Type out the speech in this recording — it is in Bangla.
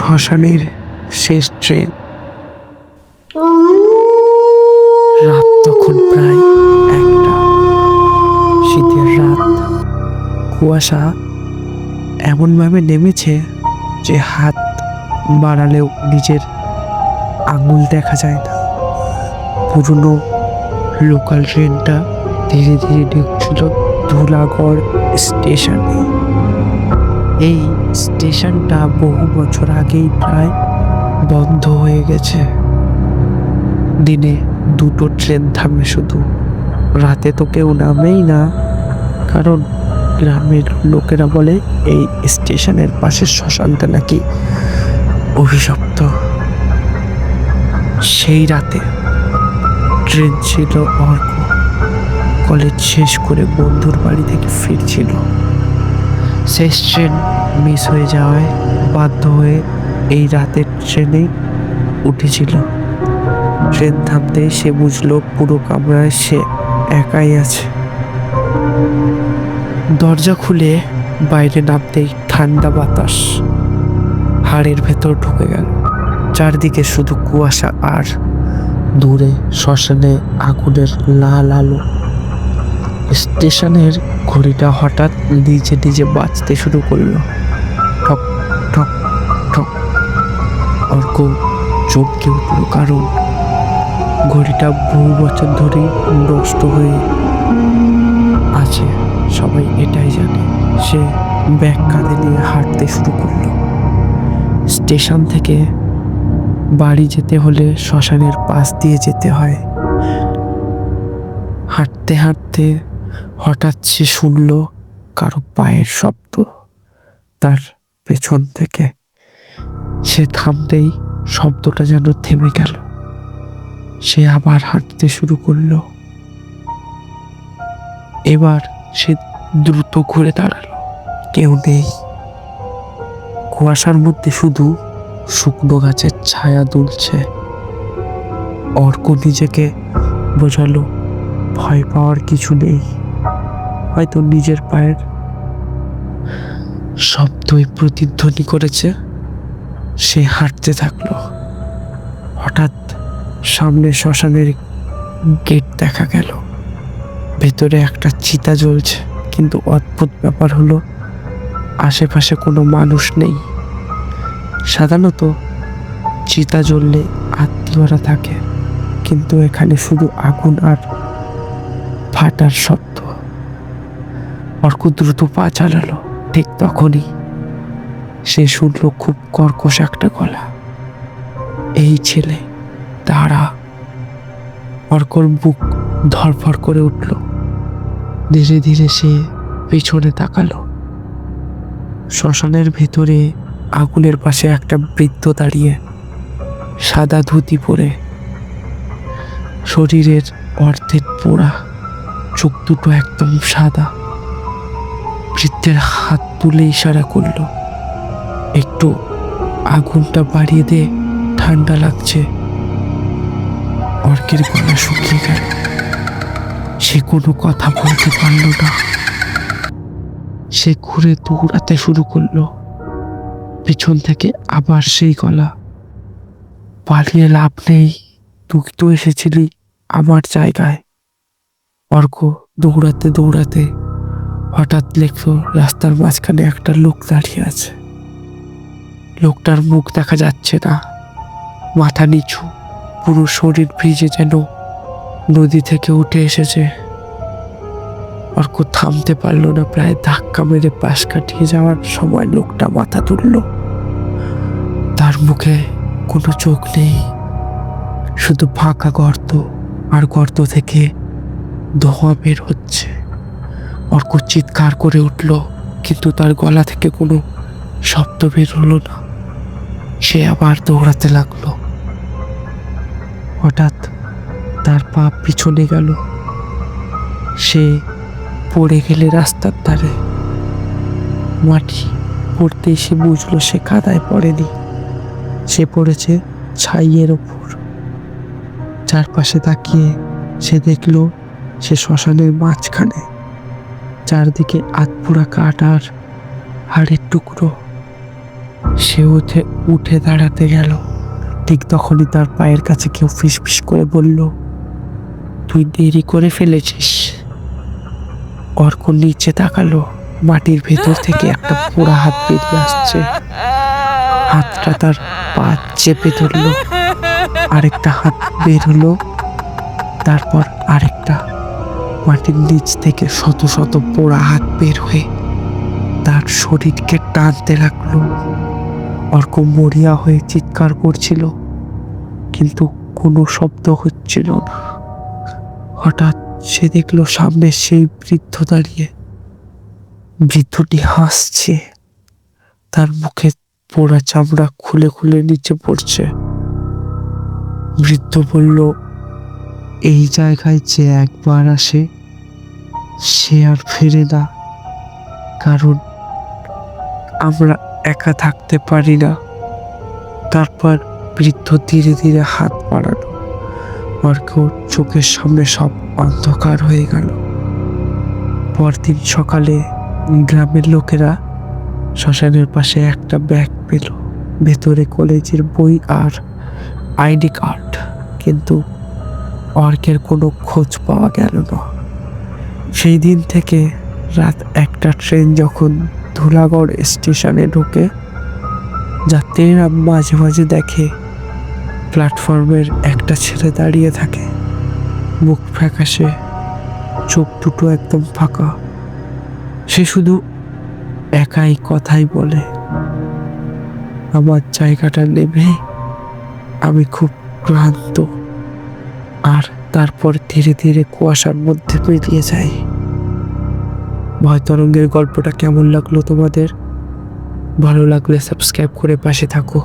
শ্মশানের শেষ ট্রেন। রাত তখন প্রায় একটা। শীতের রাত। কুয়াশা এমনভাবে নেমেছে যে হাত বাড়ালেও নিজের আঙুল দেখা যায় না। পুরনো লোকাল ট্রেনটা ধীরে ধীরে ঢুকছিল ধুলাগড় স্টেশনে। এই স্টেশনটা বহু বছর আগেই প্রায় বন্ধ হয়ে গেছে। দিনে দুটো ট্রেন থামে শুধু। রাতে তো কেউ নামেই না, কারণ গ্রামের লোকেরা বলে এই স্টেশনের পাশে শ্মশানটা নাকি অভিশপ্ত। সেই রাতে ট্রেন ছিল অর্ক কলেজ শেষ করে বন্ধুর বাড়ি থেকে ফিরছিল। শেষ ট্রেন মিস হয়ে যাওয়ায় বাধ্য হয়ে এই রাতের ট্রেনে উঠেছিল। ট্রেন থামতে সে বুঝলো পুরো কামরায় সে একাই আছে। দরজা খুলে বাইরে নামতেই ঠান্ডা বাতাস হাড়ের ভেতর ঢুকে গেল। চারদিকে শুধু কুয়াশা আর দূরে শ্মশানে আগুনের লাল আলো। স্টেশনের ঘড়িটা হঠাৎ নিজে নিজে বাজতে শুরু করল। ঠক ঠক ঠক। অর্ক চমকে উঠল, কারণ ঘড়িটা বহু বছর ধরেই নষ্ট হয়ে আছে। সবাই এটাই জানে, সে ব্যাগ কাঁধে নিয়ে হাঁটতে শুরু করল। স্টেশন থেকে বাড়ি যেতে হলে শ্মশানের পাশ দিয়ে যেতে হয়। হাঁটতে হাঁটতে হঠাৎ সে শুনল কারও পায়ের শব্দ। তার পেছন থেকে সে থামতেই শব্দটা যেন থেমে গেল। সে আবার হাঁটতে শুরু করল। এবার সে দ্রুত ঘুরে দাঁড়াল। কেউ নেই। কুয়াশার মধ্যে শুধু শুকনো গাছের ছায়া দুলছে। অর্ক নিজেকে বোঝালো, ভয় পাওয়ার কিছু নেই। হয়তো নিজের পায়ের শব্দই প্রতিধ্বনি করেছে। সে হাঁটতে থাকল। হঠাৎ সামনে শ্মশানের গেট দেখা গেল। ভেতরে একটা চিতা জ্বলছে, কিন্তু অদ্ভুত ব্যাপার হলো, আশেপাশে কোনো মানুষ নেই। সাধারণত চিতা জ্বললে আত্মীয়রা থাকে, কিন্তু এখানে শুধু আগুন আর ফাটার শব্দ। অর্ক দ্রুত পা চালালো। ঠিক তখনই সে শুনল খুব কর্কশ একটা গলা। এই ছেলে তারা অর্কর বুক ধরফর করে উঠল। ধীরে ধীরে সে পিছনে তাকালো। শ্মশানের ভেতরে আগুনের পাশে একটা বৃদ্ধ দাঁড়িয়ে সাদা ধুতি পরে শরীরের অর্ধেক পোড়া, চোখ দুটো একদম সাদা। বৃদ্ধের হাত তুলে ইশারা করল, একটু আগুনটা বাড়িয়ে দে, ঠান্ডা লাগছে। অর্কের গলা শুকিয়ে গেল। সে কোনো কথা বলতে পারল না। সে ঘুরে দৌড়াতে শুরু করল। পিছন থেকে আবার সেই গলা। পালিয়ে লাভ নেই, তুই তো এসেছিলি আমার জায়গায়। অর্ক দৌড়াতে দৌড়াতে হঠাৎ দেখল রাস্তার মাঝখানে একটা লোক দাঁড়িয়ে আছে। লোকটার মুখ দেখা যাচ্ছে না। মাথা নিচু। পুরো শরীর ভিজে যেন। নদী থেকে উঠে এসেছে। অর্ক থামতে পারল না। প্রায় ধাক্কা মেরে পাশ কাটিয়ে যাওয়ার সময় লোকটা মাথা তুলল। তার মুখে কোনো চোখ নেই। শুধু ফাঁকা গর্ত। আর গর্ত থেকে ধোঁয়া বের হচ্ছে। অর্ক চিৎকার করে উঠল, কিন্তু তার গলা থেকে কোনো শব্দ বের হলো না। সে আবার দৌড়াতে লাগল। হঠাৎ তার পা পিছনে গেল। সে পড়ে গেলে রাস্তার ধারে। মাটি পড়তেই সে বুঝলো সে কাদায় পড়েনি। সে পড়েছে ছাইয়ের ওপর। চারপাশে তাকিয়ে সে দেখল সে শ্মশানের মাঝখানে। চারদিকে আতপুরা কাঠ আর হাড়ের টুকরো। সে উঠে উঠে দাঁড়াতে গেল। ঠিক তখনই তার পায়ের কাছে কেউ ফিস ফিস করে বলল, তুই দেরি করে ফেলেছিস। অর্ক নিচে তাকালো, মাটির ভেতর থেকে একটা পোড়া হাত বেরিয়ে আসছে। হাতটা তার পা চেপে ধরলো, আরেকটা হাত বের হলো, তারপর আরেকটা মাটির নিচ থেকে শত শত পোড়া হাত বের হয়ে তার শরীরকে টানতে লাগল। অর্ক মরিয়া হয়ে চিৎকার করছিল, কিন্তু কোনো শব্দ হচ্ছিল না। হঠাৎ সে দেখল সামনে সেই বৃদ্ধ দাঁড়িয়ে। বৃদ্ধটি হাসছে, তার মুখে পোড়া চামড়া খুলে খুলে নিচে পড়ছে। বৃদ্ধ বলল এই জায়গায় যে একবার আসে, সে আর ফেরে না। কারণ আমরা একা থাকতে পারি না। তারপর বৃদ্ধ ধীরে ধীরে হাত বাড়ানো অর্কর চোখের সামনে সব অন্ধকার হয়ে গেল। পরদিন সকালে গ্রামের লোকেরা শ্মশানের পাশে একটা ব্যাগ পেল। ভেতরে কলেজের বই আর আইডি কার্ড। কিন্তু অর্কের কোনো খোঁজ পাওয়া গেল না। সেই দিন থেকে রাত একটা ট্রেন যখন ধুলাগড় স্টেশনে ঢোকে, যাত্রীরা মাঝে মাঝে দেখে প্ল্যাটফর্মের একটা ছেলে দাঁড়িয়ে থাকে। মুখ ফ্যাকাশে, চোখ দুটো একদম ফাঁকা। সে শুধু একাই কথাই বলে, আমার জায়গাটা নেমে আমি খুব ক্লান্ত। তারপর ধীরে ধীরে কুয়াশার মধ্যে বেরিয়ে যায়। ভয় তরঙ্গের গল্পটা কেমন লাগল তোমাদের? ভালো লাগলে সাবস্ক্রাইব করে পাশে থাকো।